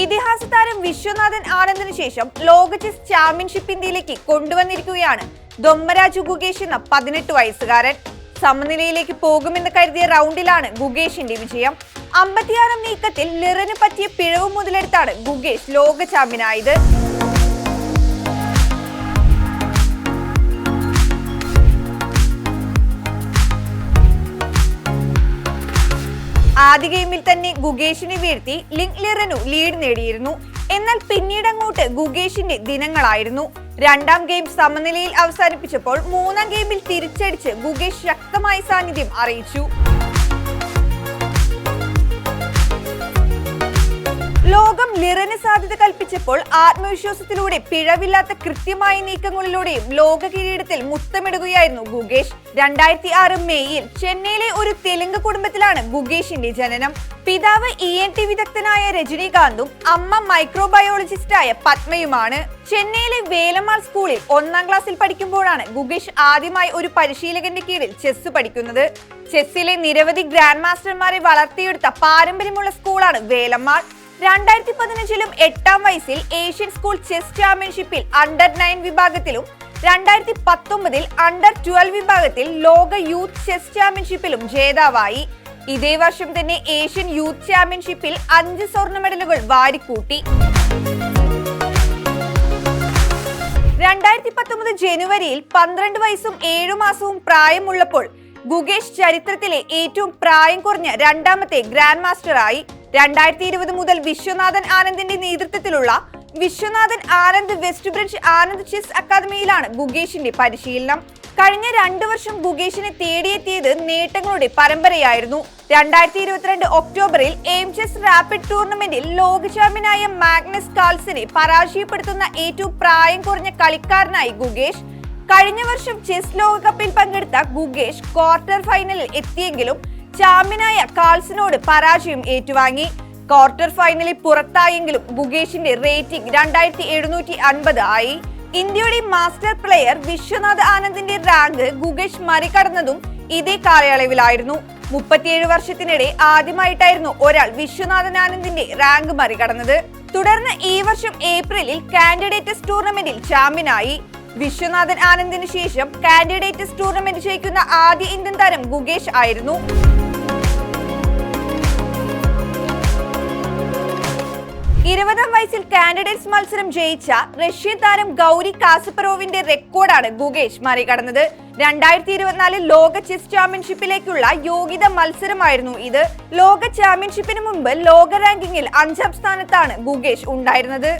ഇതിഹാസ താരം വിശ്വനാഥൻ ആനന്ദിന് ശേഷം ലോക ചെസ് ചാമ്പ്യൻഷിപ്പ് ഇന്ത്യയിലേക്ക് കൊണ്ടുവന്നിരിക്കുകയാണ്. ദൊമ്മരാജു ഗുഗേഷ് എന്ന പതിനെട്ട് വയസ്സുകാരൻ. സമനിലയിലേക്ക് പോകുമെന്ന് കരുതിയ റൗണ്ടിലാണ് ഗുഗേഷിന്റെ വിജയം. അമ്പത്തിയാറാം നീക്കത്തിൽ ലിറിന് പറ്റിയ പിഴവ് മുതലെടുത്താണ് ഗുഗേഷ് ലോക ചാമ്പ്യനായത് ആദ്യ ഗെയിമിൽ തന്നെ ഗുഗേഷിനെ വീഴ്ത്തി ലിങ്ക് ലിറനു ലീഡ് നേടിയിരുന്നു. എന്നാൽ പിന്നീട് അങ്ങോട്ട് ഗുഗേഷിന്റെ ദിനങ്ങളായിരുന്നു. രണ്ടാം ഗെയിം സമനിലയിൽ അവസാനിപ്പിച്ചപ്പോൾ മൂന്നാം ഗെയിമിൽ തിരിച്ചടിച്ച് ഗുഗേഷ് ശക്തമായ സാന്നിധ്യം അറിയിച്ചു. ലിറന് സാധ്യത കൽപ്പിച്ചപ്പോൾ ആത്മവിശ്വാസത്തിലൂടെ പിഴവില്ലാത്ത കൃത്യമായ നീക്കങ്ങളിലൂടെയും ലോക കിരീടത്തിൽ മുത്തമിടുകയായിരുന്നു ഗുഗേഷ് രണ്ടായിരത്തി ആറ് മെയ്യിൽ ചെന്നൈയിലെ ഒരു തെലുങ്ക് കുടുംബത്തിലാണ് ഗുഗേഷിന്റെ ജനനം. പിതാവ് ഇ എൻ ടി വിദഗ്ധനായ രജനീകാന്തും അമ്മ മൈക്രോബയോളജിസ്റ്റായ പത്മയുമാണ്. ചെന്നൈയിലെ വേലമാൾ സ്കൂളിൽ ഒന്നാം ക്ലാസ്സിൽ പഠിക്കുമ്പോഴാണ് ഗുഗേഷ് ആദ്യമായി ഒരു പരിശീലകന്റെ കീഴിൽ ചെസ് പഠിക്കുന്നത്. ചെസ്സിലെ നിരവധി ഗ്രാൻഡ് മാസ്റ്റർമാരെ വളർത്തിയെടുത്ത പാരമ്പര്യമുള്ള സ്കൂളാണ് വേലമ്മാൾ. രണ്ടായിരത്തി പതിനഞ്ചിലും എട്ടാം വയസ്സിൽ ഏഷ്യൻ സ്കൂൾ ചെസ് ചാമ്പ്യൻഷിപ്പിൽ അണ്ടർ നയൻ വിഭാഗത്തിലും രണ്ടായിരത്തി പത്തൊമ്പതിൽ അണ്ടർ ട്വൽവ് വിഭാഗത്തിൽ ലോക യൂത്ത് ചെസ് ചാമ്പ്യൻഷിപ്പിലും ജേതാവായി. ഇതേ വർഷം തന്നെ ഏഷ്യൻ യൂത്ത് ചാമ്പ്യൻഷിപ്പിൽ അഞ്ച് സ്വർണ മെഡലുകൾ വാരിക്കൂട്ടി. രണ്ടായിരത്തി പത്തൊമ്പത് ജനുവരിയിൽ പന്ത്രണ്ട് വയസ്സും ഏഴു മാസവും പ്രായമുള്ളപ്പോൾ ഗുഗേഷ് ചരിത്രത്തിലെ ഏറ്റവും പ്രായം കുറഞ്ഞ രണ്ടാമത്തെ ഗ്രാൻഡ് മാസ്റ്ററായി രണ്ടായിരത്തി ഇരുപത് മുതൽ വിശ്വനാഥൻ ആനന്ദിന്റെ നേതൃത്വത്തിലുള്ള Viswanathan Anand West Bridge Anand chess അക്കാദമിയിലാണ് ഗുഗേഷിന്റെ പരിശീലനം. കഴിഞ്ഞ രണ്ടു വർഷം ഗുഗേഷിനെ തേടിയെത്തിയത് നേട്ടങ്ങളുടെ പരമ്പരയായിരുന്നു. രണ്ടായിരത്തി ഇരുപത്തിരണ്ട് ഒക്ടോബറിൽ എയിം ചെസ് റാപ്പിഡ് ടൂർണമെന്റിൽ ലോക ചാമ്പ്യനായ മാഗ്നസ് കാൾസിനെ പരാജയപ്പെടുത്തുന്ന ഏറ്റവും പ്രായം കുറഞ്ഞ കളിക്കാരനായി ഗുഗേഷ് കഴിഞ്ഞ വർഷം ചെസ് ലോകകപ്പിൽ പങ്കെടുത്ത ഗുഗേഷ് ക്വാർട്ടർ ഫൈനലിൽ എത്തിയെങ്കിലും ചാമ്പ്യനായ കാൾസിനോട് പരാജയം ഏറ്റുവാങ്ങി. ക്വാർട്ടർ ഫൈനലിൽ പുറത്തായെങ്കിലും ഗുഗേഷിന്റെ റേറ്റിംഗ് രണ്ടായിരത്തി എഴുന്നൂറ്റി അൻപത് ആയി. ഇന്ത്യയുടെ മാസ്റ്റർ പ്ലെയർ വിശ്വനാഥ് ആനന്ദിന്റെ റാങ്ക് ഗുഗേഷ് മറികടന്നതും ഇതേ കാലയളവിലായിരുന്നു. മുപ്പത്തിയേഴ് വർഷത്തിനിടെ ആദ്യമായിട്ടായിരുന്നു ഒരാൾ വിശ്വനാഥൻ ആനന്ദിന്റെ റാങ്ക് മറികടന്നത്. തുടർന്ന് ഈ വർഷം ഏപ്രിലിൽ കാൻഡിഡേറ്റസ് ടൂർണമെന്റിൽ ചാമ്പ്യനായി വിശ്വനാഥൻ ആനന്ദിന് ശേഷം കാൻഡിഡേറ്റസ് ടൂർണമെന്റ് ജയിക്കുന്ന ആദ്യ ഇന്ത്യൻ താരം ഗുഗേഷ് ആയിരുന്നു. ഇരുപതാം വയസ്സിൽ കാൻഡിഡേറ്റ്സ് മത്സരം ജയിച്ച റഷ്യൻ താരം ഗൗരി കാസപ്പറോവിന്റെ റെക്കോർഡാണ് ഗുഗേഷ് മറികടന്നത്. രണ്ടായിരത്തി ഇരുപത്തിനാലിൽ ലോക ചെസ് ചാമ്പ്യൻഷിപ്പിലേക്കുള്ള യോഗ്യത മത്സരമായിരുന്നു ഇത്. ലോക ചാമ്പ്യൻഷിപ്പിന് മുമ്പ് ലോക റാങ്കിങ്ങിൽ അഞ്ചാം സ്ഥാനത്താണ് ഗുഗേഷ് ഉണ്ടായിരുന്നത്.